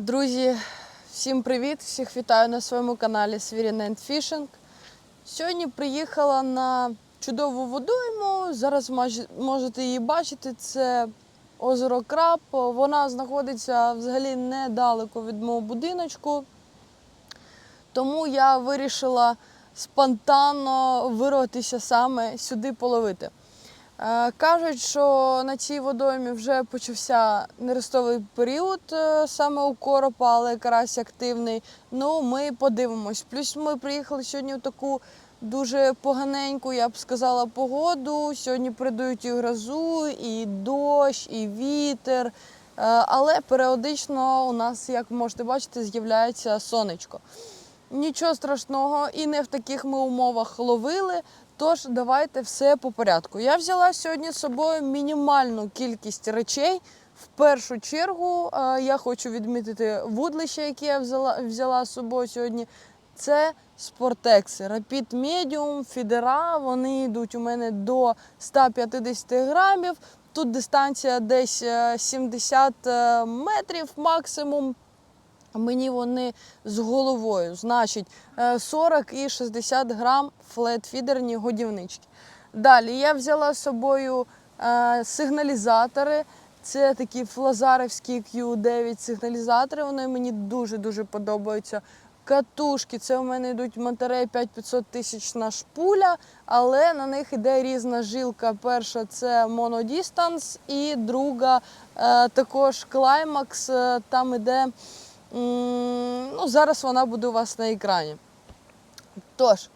Друзі, всім привіт! Всіх вітаю на своєму каналі and Fishing. Сьогодні приїхала на чудову водойму. Зараз можете її бачити. Це озеро Краб. Вона знаходиться взагалі недалеко від мого будиночку. Тому я вирішила спонтанно вирватися саме сюди половити. Е, Кажуть, що на цій водоймі вже почався нерестовий період е, саме у коропа, але карась активний. Ну, ми подивимось. Плюс ми приїхали сьогодні в таку дуже поганеньку, я б сказала, погоду. Сьогодні передають і грозу, і дощ, і вітер. Е, Але періодично у нас, як можете бачити, з'являється сонечко. Нічого страшного, і не в таких ми умовах ловили. Тож давайте все по порядку. Я взяла сьогодні з собою мінімальну кількість речей. В першу чергу е, я хочу відмітити вудлище, яке я взяла, взяла з собою сьогодні. Це спортекси. Rapid Medium, Фідера. Вони йдуть у мене до 150 грамів. Тут дистанція десь е, 70 е, метрів максимум. Мені вони з головою, значить, е, 40 і 60 грам флетфідерні годівнички. Далі я взяла з собою е, сигналізатори. Це такі флазаревські Q9 сигналізатори. Вони мені дуже-дуже подобаються. Катушки, це у мене йдуть Монтерей 5500 тисячна шпуля, але на них іде різна жилка. Перша це Monodistance і друга е, також Climax. Е, Там іде Ну, зараз вона буде у вас на екрані. Тож,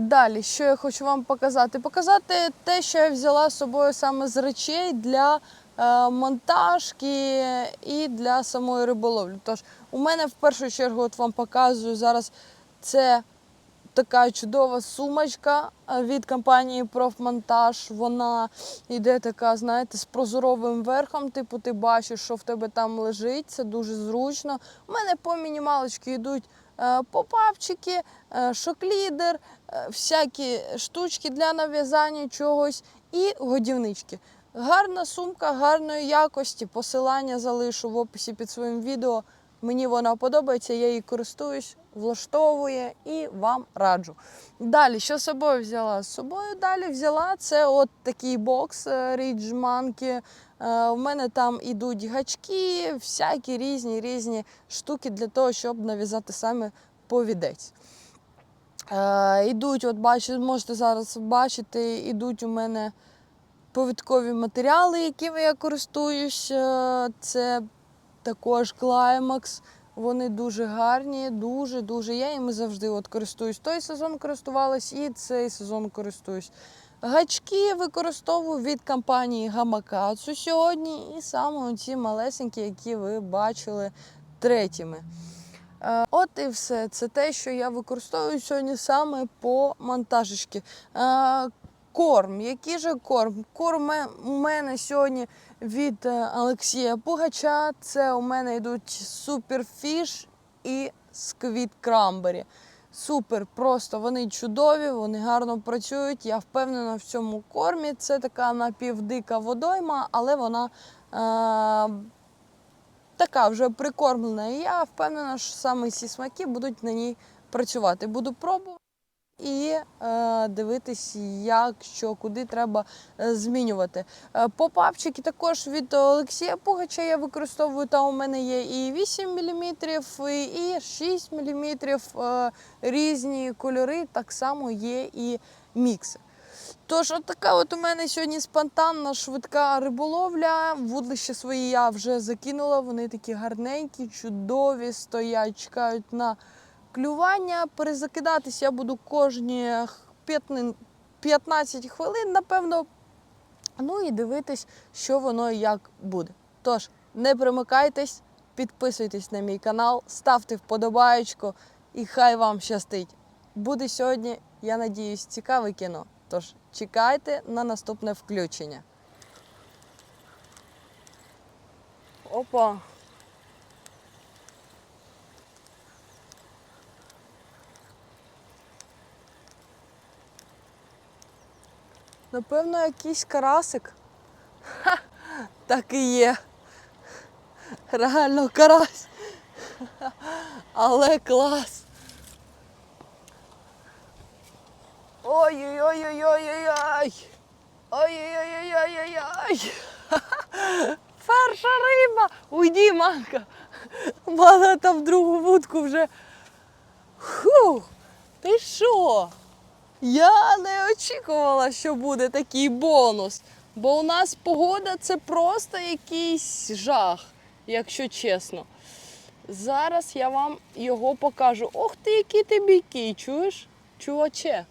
далі, що я хочу вам показати? Показати те, що я взяла з собою саме з речей для е, монтажки і для самої риболовлі. Тож, у мене в першу чергу, от вам показую зараз це така чудова сумочка від компанії Профмонтаж. Вона йде така, знаєте, з прозоровим верхом. Типу, ти бачиш, що в тебе там лежить. Це дуже зручно. У мене по мінімалочці йдуть е, попапчики, е, шоклідер, е, всякі штучки для нав'язання чогось і годівнички. Гарна сумка, гарної якості. Посилання залишу в описі під своїм відео. Мені вона подобається, я її користуюсь, влаштовує і вам раджу. Далі, що з собою взяла? З собою далі взяла це от такий бокс е, Ridge Monkey. Е, У мене там ідуть гачки, всякі різні різні штуки для того, щоб нав'язати саме повідець. Е, Ідуть, от бачите, можете зараз бачити, ідуть у мене повідкові матеріали, якими я користуюсь. Е, Це також клаймакс. Вони дуже гарні, дуже дуже. Я їми завжди от користуюсь. Той сезон користувалась і цей сезон користуюсь. Гачки використовую від компанії Гамакацу сьогодні, і саме ці малесенькі, які ви бачили третіми. Е, От і все. Це те, що я використовую сьогодні саме по монтажечки. Корм. Який же корм? Корм у мене сьогодні від е, Олексія Пугача. Це у мене йдуть суперфіш і сквіт крамбері. Супер, просто вони чудові, вони гарно працюють. Я впевнена в цьому кормі. Це така напівдика водойма, але вона е, така вже прикормлена. І я впевнена, що саме ці смаки будуть на ній працювати. Буду пробувати і е, дивитись, як, що, куди треба е, змінювати. Е, попапчики також від Олексія Пугача я використовую. Там у мене є і 8 мм, і 6 мм, е, різні кольори, так само є і мікси. Тож, от така от у мене сьогодні спонтанна, швидка риболовля. Вудлище свої я вже закинула. Вони такі гарненькі, чудові, стоять, чекають на клювання. Перезакидатись я буду кожні 15 хвилин, напевно. Ну і дивитись, що воно і як буде. Тож, не примикайтесь, підписуйтесь на мій канал, ставте вподобаєчку і хай вам щастить. Буде сьогодні, я надіюсь, цікаве кіно. Тож чекайте на наступне включення. Опа. Напевно, якийсь карасик. Ха, так і є. Реально карась. Але клас. Ой-ой-ой-ой-ой-ой. Ой-ой-ой-ой-ой-ой. Перша риба. Уйди, манка. Вона там другу вудку вже. Фу, ти що? Я не очікувала, що буде такий бонус. Бо у нас погода це просто якийсь жах, якщо чесно. Зараз я вам його покажу. Ох ти, який ти бійкий, чуєш? Чуваче.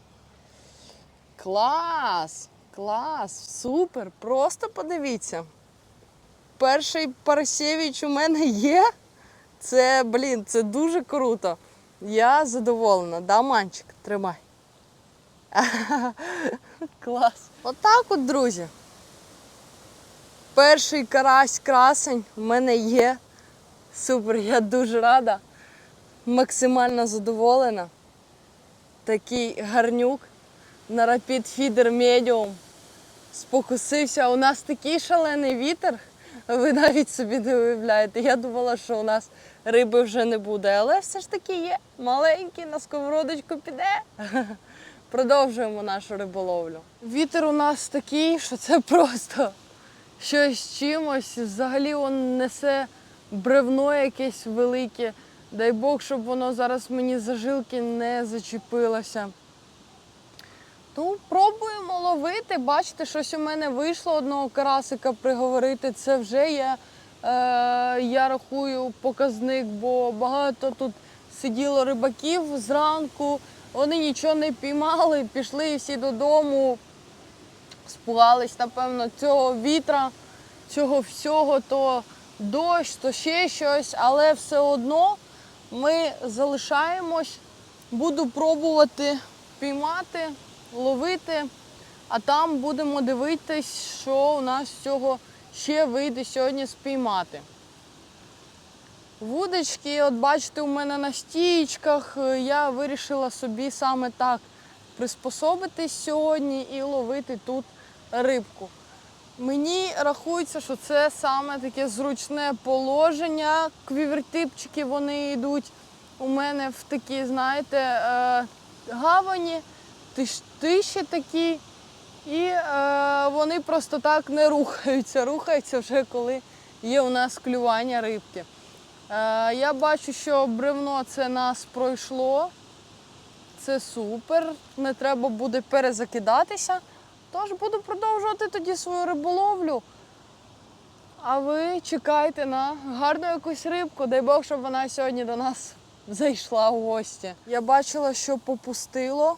Клас! Клас! Супер! Просто подивіться. Перший Парасєвич у мене є. Це, блін, це дуже круто. Я задоволена. Да, манчик, тримай. Клас. Отак от, друзі. Перший карась красень в мене є. Супер, я дуже рада. Максимально задоволена. Такий гарнюк на Rapid Feeder Medium. Спокусився. У нас такий шалений вітер. Ви навіть собі не уявляєте. Я думала, що у нас риби вже не буде, але все ж таки є. Маленький на сковородочку піде. Продовжуємо нашу риболовлю. Вітер у нас такий, що це просто щось чимось. Взагалі він несе бревно якесь велике. Дай Бог, щоб воно зараз мені за жилки не зачепилося. Ну, пробуємо ловити. Бачите, щось у мене вийшло одного карасика приговорити. Це вже є, е, я рахую, показник, бо багато тут сиділо рибаків зранку, вони нічого не піймали, пішли всі додому, спугались, напевно, цього вітра, цього всього, то дощ, то ще щось, але все одно ми залишаємось. Буду пробувати піймати, ловити, а там будемо дивитись, що у нас з цього ще вийде сьогодні спіймати. Вудочки, от бачите, у мене на стійчках. е, Я вирішила собі саме так приспособитись сьогодні і ловити тут рибку. Мені рахується, що це саме таке зручне положення. Квівертипчики вони йдуть у мене в такі, знаєте, е, гавані, тиші такі. І е, вони просто так не рухаються. Рухаються вже коли є у нас клювання рибки. Е, я бачу, що бревно це нас пройшло. Це супер. Не треба буде перезакидатися. Тож буду продовжувати тоді свою риболовлю. А ви чекайте на гарну якусь рибку. Дай Бог, щоб вона сьогодні до нас зайшла в гості. Я бачила, що попустило.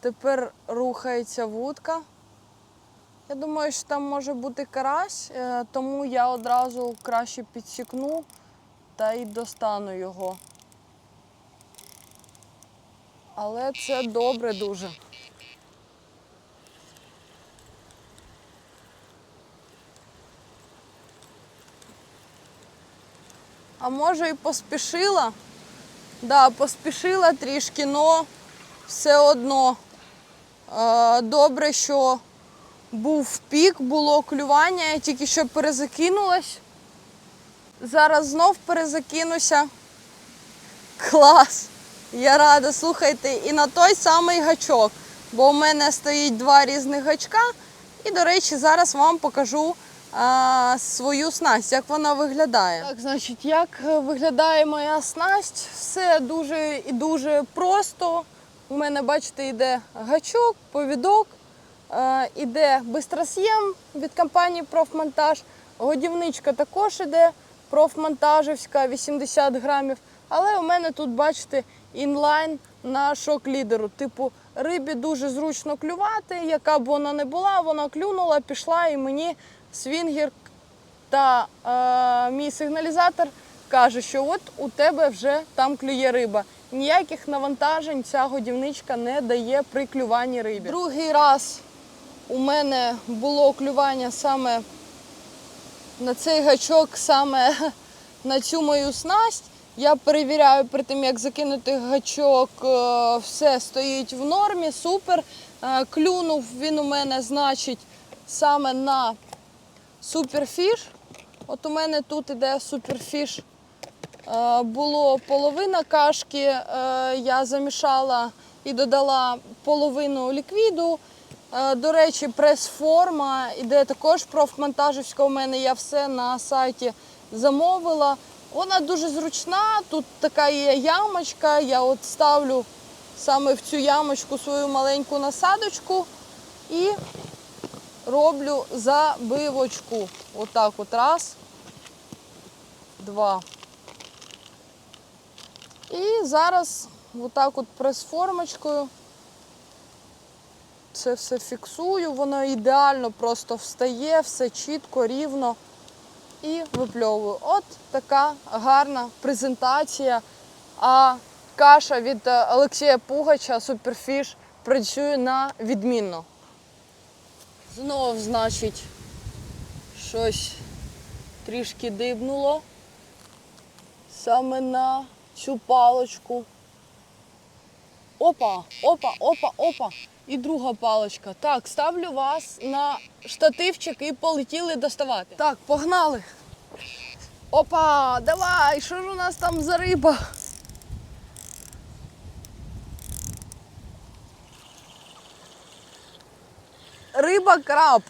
Тепер рухається вудка. Я думаю, що там може бути карась, е, тому я одразу краще підсікну та й достану його. Але це добре дуже. А може і поспішила? Да, поспішила трішки, але все одно е, добре, що був пік, було клювання, я тільки що перезакинулась. Зараз знов перезакинуся. Клас! Я рада, слухайте, і на той самий гачок, бо у мене стоїть два різних гачка. І, до речі, зараз вам покажу а, свою снасть, як вона виглядає. Так, значить, як виглядає моя снасть? Все дуже і дуже просто. У мене, бачите, йде гачок, повідок, е, іде бистрос'єм від компанії Профмонтаж. Годівничка також іде профмонтажівська 80 грамів. Але у мене тут, бачите, інлайн на шок-лідеру. Типу, рибі дуже зручно клювати, яка б вона не була, вона клюнула, пішла, і мені свінгер та е, мій сигналізатор каже, що от у тебе вже там клює риба. Ніяких навантажень ця годівничка не дає при клюванні рибі. Другий раз у мене було клювання саме на цей гачок, саме на цю мою снасть. Я перевіряю перед тим, як закинути гачок, е, все стоїть в нормі, супер. Е, Клюнув він у мене, значить, саме на суперфіш. От у мене тут іде суперфіш Е, Було половина кашки, я замішала і додала половину ліквіду. Е, До речі, прес-форма іде також профмонтажівська. У мене я все на сайті замовила. Вона дуже зручна. Тут така є ямочка. Я от ставлю саме в цю ямочку свою маленьку насадочку і роблю забивочку. Отак от раз, два. І зараз отак от прес-формочкою це все фіксую, воно ідеально просто встає, все чітко, рівно і випльовую. От така гарна презентація. А каша від е, Олексія Пугача Суперфіш працює на відмінно. Знов, значить, щось трішки дибнуло саме на цю палочку. Опа, опа, опа, опа. І друга палочка. Так, ставлю вас на штативчик і полетіли доставати. Так, погнали. Опа, давай, що ж у нас там за риба? Риба краб.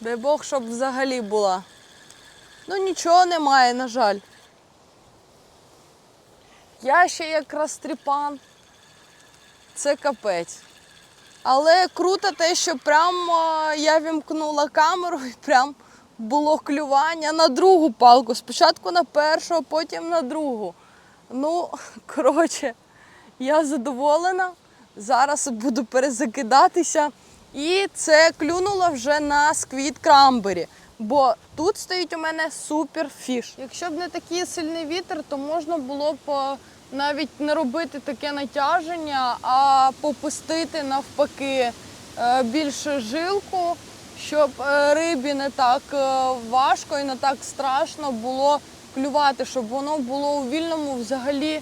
Дай Бог, щоб взагалі була. Ну нічого немає, на жаль. Я ще як растріпан. Це капець. Але круто те, що прям а, я вімкнула камеру і прям було клювання на другу палку. Спочатку на першу, а потім на другу. Ну, коротше, я задоволена. Зараз буду перезакидатися. І це клюнуло вже на сквіт крамбері. Бо тут стоїть у мене супер фіш. Якщо б не такий сильний вітер, то можна було б навіть не робити таке натяження, а попустити навпаки е, більше жилку, щоб е, рибі не так е, важко і не так страшно було клювати, щоб воно було у вільному взагалі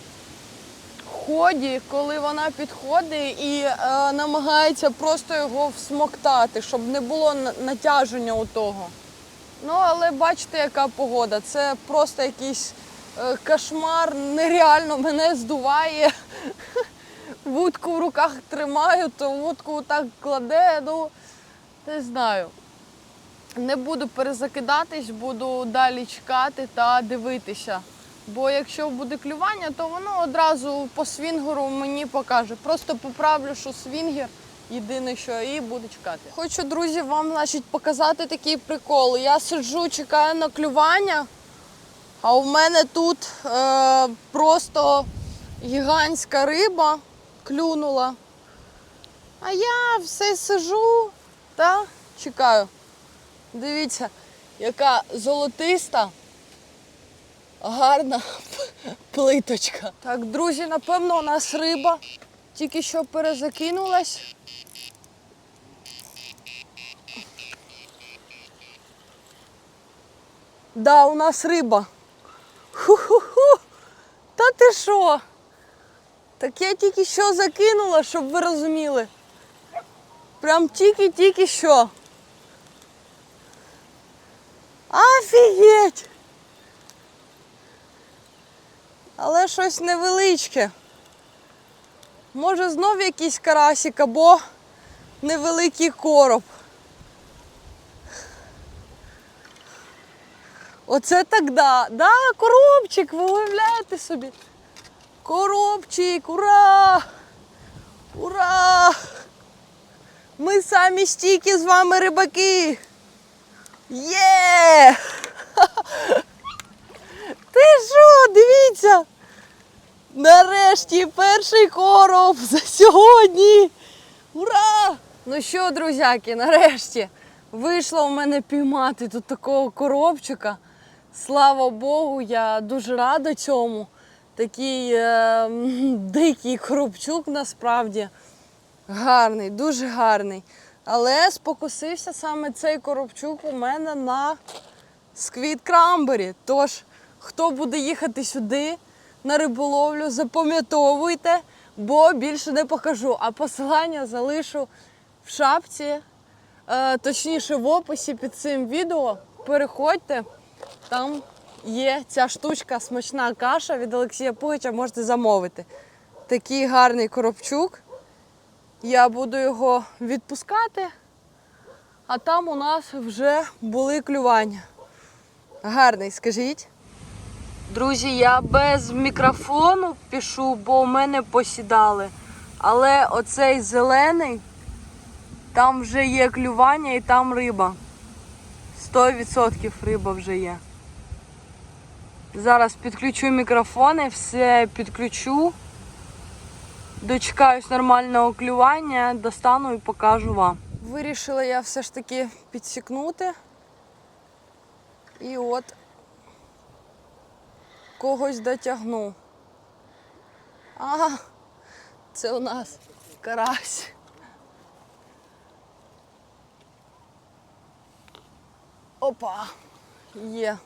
ході, коли вона підходить і намагається просто його всмоктати, щоб не було натяження у того. Ну, але бачите, яка погода. Це просто якийсь кошмар, нереально мене здуває. Вудку в руках тримаю, то вудку так кладе, ну не знаю. Не буду перезакидатись, буду далі чекати та дивитися. Бо якщо буде клювання, то воно одразу по свінгеру мені покаже. Просто поправлю, що свінгер єдине, що і буду чекати. Хочу, друзі, вам значить, показати такий прикол. Я сиджу, чекаю на клювання, а у мене тут е, просто гігантська риба клюнула. А я все сижу та чекаю. Дивіться, яка золотиста, гарна плиточка. Так, друзі, напевно, у нас риба тільки що перезакинулась. Да, у нас риба. Ху-ху-ху. Та ти що? Так я тільки що закинула, щоб ви розуміли. Прям тільки-тільки що. Офігеть! Але щось невеличке. Може знов якийсь карасик або невеликий короб. Оце так да. Да, коробчик, ви уявляєте собі. Коробчик, ура! Ура! Ми самі стійкі з вами рибаки. Є! Ти що, дивіться? Нарешті перший короб за сьогодні. Ура! Ну що, друзяки, нарешті вийшло у мене піймати тут такого коробчика. Слава Богу, я дуже рада цьому. Такий е, дикий коробчук насправді. Гарний, дуже гарний. Але спокусився саме цей коробчук у мене на сквіт крамбері. Тож, хто буде їхати сюди на риболовлю, запам'ятовуйте, бо більше не покажу. А посилання залишу в шапці, е, точніше в описі під цим відео. Переходьте, там є ця штучка смачна каша від Олексія Пугача, можете замовити. Такий гарний коробчук. Я буду його відпускати, а там у нас вже були клювання. Гарний, скажіть. Друзі, я без мікрофону пишу, бо у мене посідали. Але оцей зелений, там вже є клювання і там риба. 100% риба вже є. Зараз підключу мікрофони, все підключу. Дочекаюсь нормального клювання, достану і покажу вам. Вирішила я все ж таки підсікнути. І от когось дотягну. Ага, це у нас карась. Опа, є.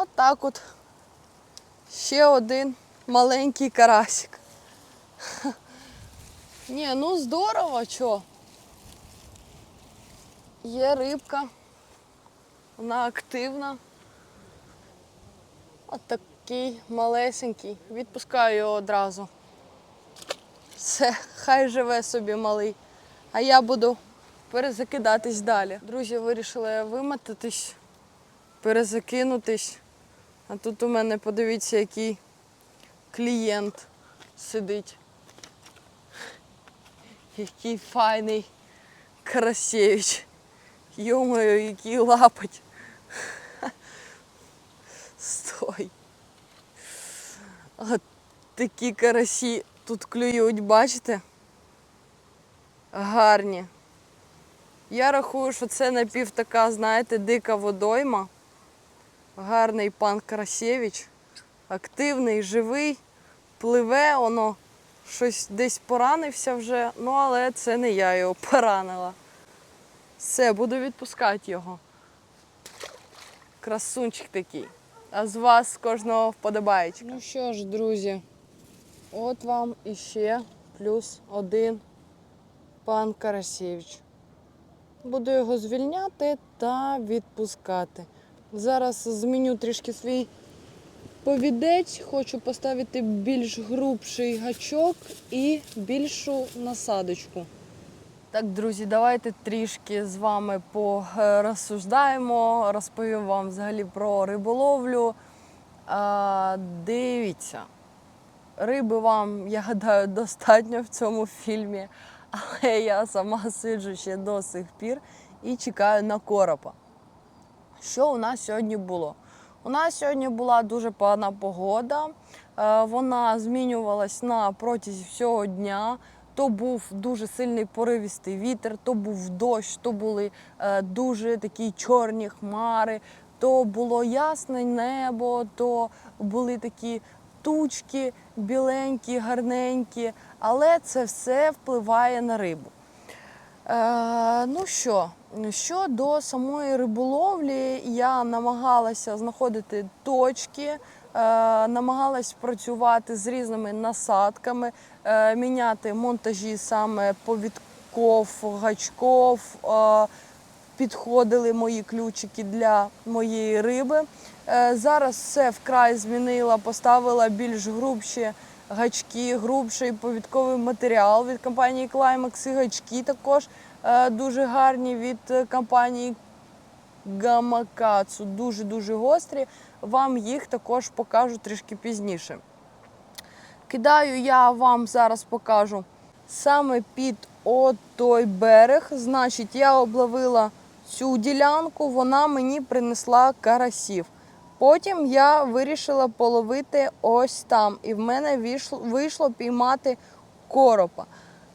Отак от. Ще один маленький карасик. Ні, ну здорово, чо. Є рибка. Вона активна. От такий малесенький. Відпускаю його одразу. Все, хай живе собі малий. А я буду перезакидатись далі. Друзі, вирішила я вимотатись, перезакинутись. А тут у мене, подивіться, який клієнт сидить. Який файний Карасєвич. Йомою, який лапать. Стой. От такі карасі тут клюють, бачите? Гарні. Я рахую, що це напів така, знаєте, дика водойма. Гарний пан Карасєвич. Активний, живий, пливе, воно щось десь поранився вже, ну але це не я його поранила. Все, буду відпускати його. Красунчик такий. А з вас кожного вподобаєчка. Ну що ж, друзі, от вам іще плюс один пан Карасєвич. Буду його звільняти та відпускати. Зараз зміню трішки свій повідець. Хочу поставити більш грубший гачок і більшу насадочку. Так, друзі, давайте трішки з вами порозсуждаємо, розповім вам взагалі про риболовлю. А, дивіться, риби вам, я гадаю, достатньо в цьому фільмі, але я сама сиджу ще до сих пір і чекаю на коропа. Що у нас сьогодні було? У нас сьогодні була дуже погана погода. Е, Вона змінювалась на протязі всього дня. То був дуже сильний поривістий вітер, то був дощ, то були е, дуже такі чорні хмари, то було ясне небо, то були такі тучки біленькі, гарненькі. Але це все впливає на рибу. Е, ну що, щодо самої риболовлі, я намагалася знаходити точки, е, намагалась працювати з різними насадками, е, міняти монтажі саме повідков, гачков. Е, підходили мої ключики для моєї риби. Зараз все вкрай змінила, поставила більш грубші гачки, грубший повідковий матеріал від компанії Climax і гачки також дуже гарні від е, компанії Гамакацу. Дуже-дуже гострі. Вам їх також покажу трішки пізніше. Кидаю я вам зараз покажу саме під от той берег. Значить, я обловила цю ділянку, вона мені принесла карасів. Потім я вирішила половити ось там, і в мене вийшло піймати коропа.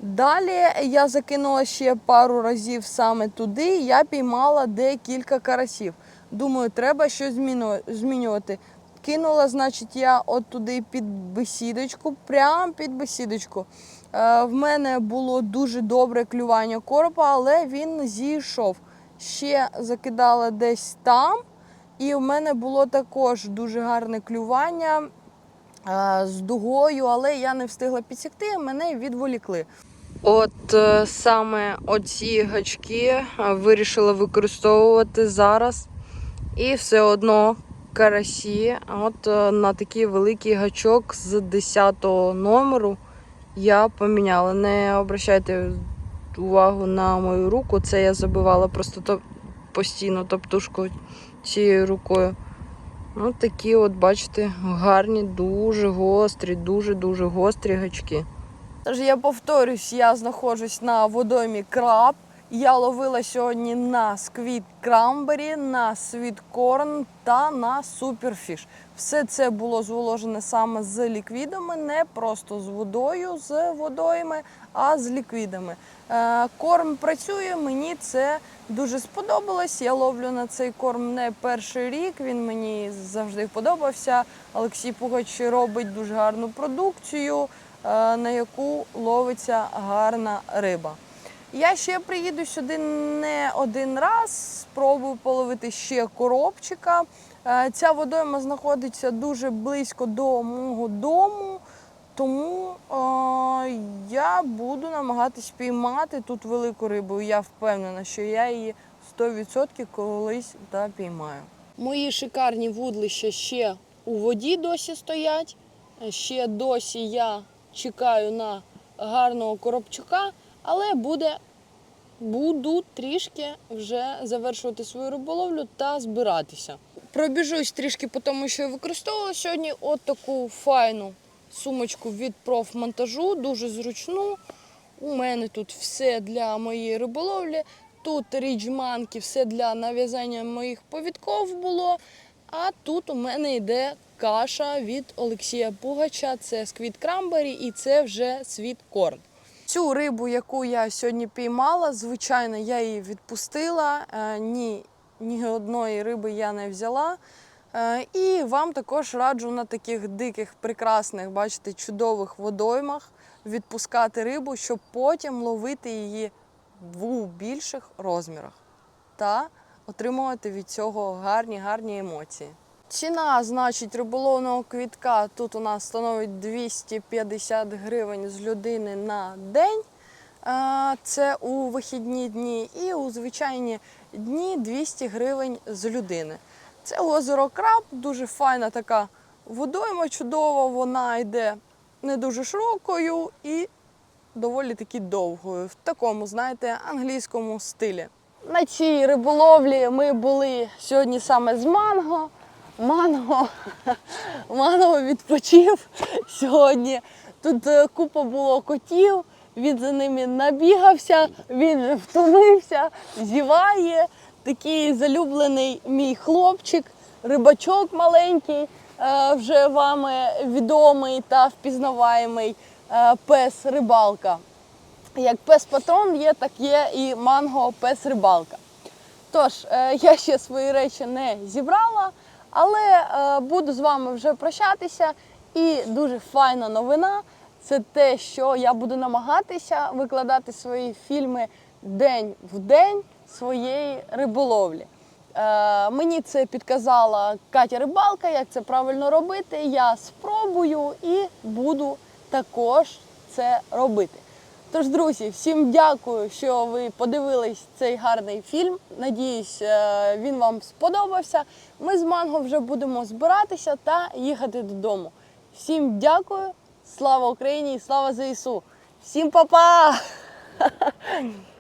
Далі я закинула ще пару разів саме туди, я піймала декілька карасів. Думаю, треба щось змінювати. Кинула, значить, я от туди під бесідочку, прямо під бесідочку. Е, в мене було дуже добре клювання коропа, але він зійшов. Ще закидала десь там. І в мене було також дуже гарне клювання е, з дугою, але я не встигла підсікти, мене відволікли. От е, саме оці гачки е, вирішила використовувати зараз І все одно карасі, от е, на такий великий гачок з 10 номеру я поміняла. Не обращайте увагу на мою руку. Це я забивала просто то постійно топтушку цією рукою. Ну, такі, от, бачите, гарні, дуже гострі, дуже-дуже гострі гачки. Тож я повторюсь, я знаходжусь на водоймі краб. Я ловила сьогодні на сквіт крамбері, на світкорн та на суперфіш. Все це було зволожене саме з ліквідами, не просто з водою, з водойми, а з ліквідами. Е, Корм працює, мені це дуже сподобалось. Я ловлю на цей корм не перший рік. Він мені завжди подобався. Олексій Пугач робить дуже гарну продукцію, на яку ловиться гарна риба. Я ще приїду сюди не один раз, спробую половити ще коробчика. Е, Ця водойма знаходиться дуже близько до мого дому, тому е, я буду намагатись піймати тут велику рибу. Я впевнена, що я її 100% колись та піймаю. Мої шикарні вудлища ще у воді досі стоять. Е, Ще досі я чекаю на гарного коробчука, але буде буду трішки вже завершувати свою риболовлю та збиратися. Пробіжусь трішки по тому, що я використовувала сьогодні. От таку файну сумочку від профмонтажу, дуже зручну. У мене тут все для моєї риболовлі. Тут ріджманки, все для нав'язання моїх повідков було. А тут у мене йде каша від Олексія Пугача. Це сквіт крамбері і це вже світ корн. Цю рибу, яку я сьогодні піймала, звичайно, я її відпустила. Е, Ні, ні одної риби я не взяла. Е, І вам також раджу на таких диких, прекрасних, бачите, чудових водоймах відпускати рибу, щоб потім ловити її в більших розмірах та отримувати від цього гарні гарні емоції. Ціна, значить, риболовного квітка тут у нас становить 250 гривень з людини на день. Це у вихідні дні, і у звичайні дні 200 гривень з людини. Це озеро Краб, дуже файна така водойма чудова, вона йде не дуже широкою і доволі таки довгою, в такому, знаєте, англійському стилі. На цій риболовлі ми були сьогодні саме з манго. Манго, манго відпочив сьогодні. Тут е, купа було котів, він за ними набігався, він втомився, зіває. Такий залюблений мій хлопчик, рибачок маленький, е, вже вами відомий та впізнаваємий е, пес рибалка. Як пес патрон є, так є і манго пес рибалка. Тож, я ще свої речі не зібрала, але е, буду з вами вже прощатися. І дуже файна новина це те, що я буду намагатися викладати свої фільми день в день своєї риболовлі. Е, мені це підказала Катя Рибалка, як це правильно робити. Я спробую і буду також це робити. Тож, друзі, всім дякую, що ви подивились цей гарний фільм. Надіюсь, е, він вам сподобався. Ми з Манго вже будемо збиратися та їхати додому. Всім дякую, слава Україні і слава ЗСУ! Всім па-па!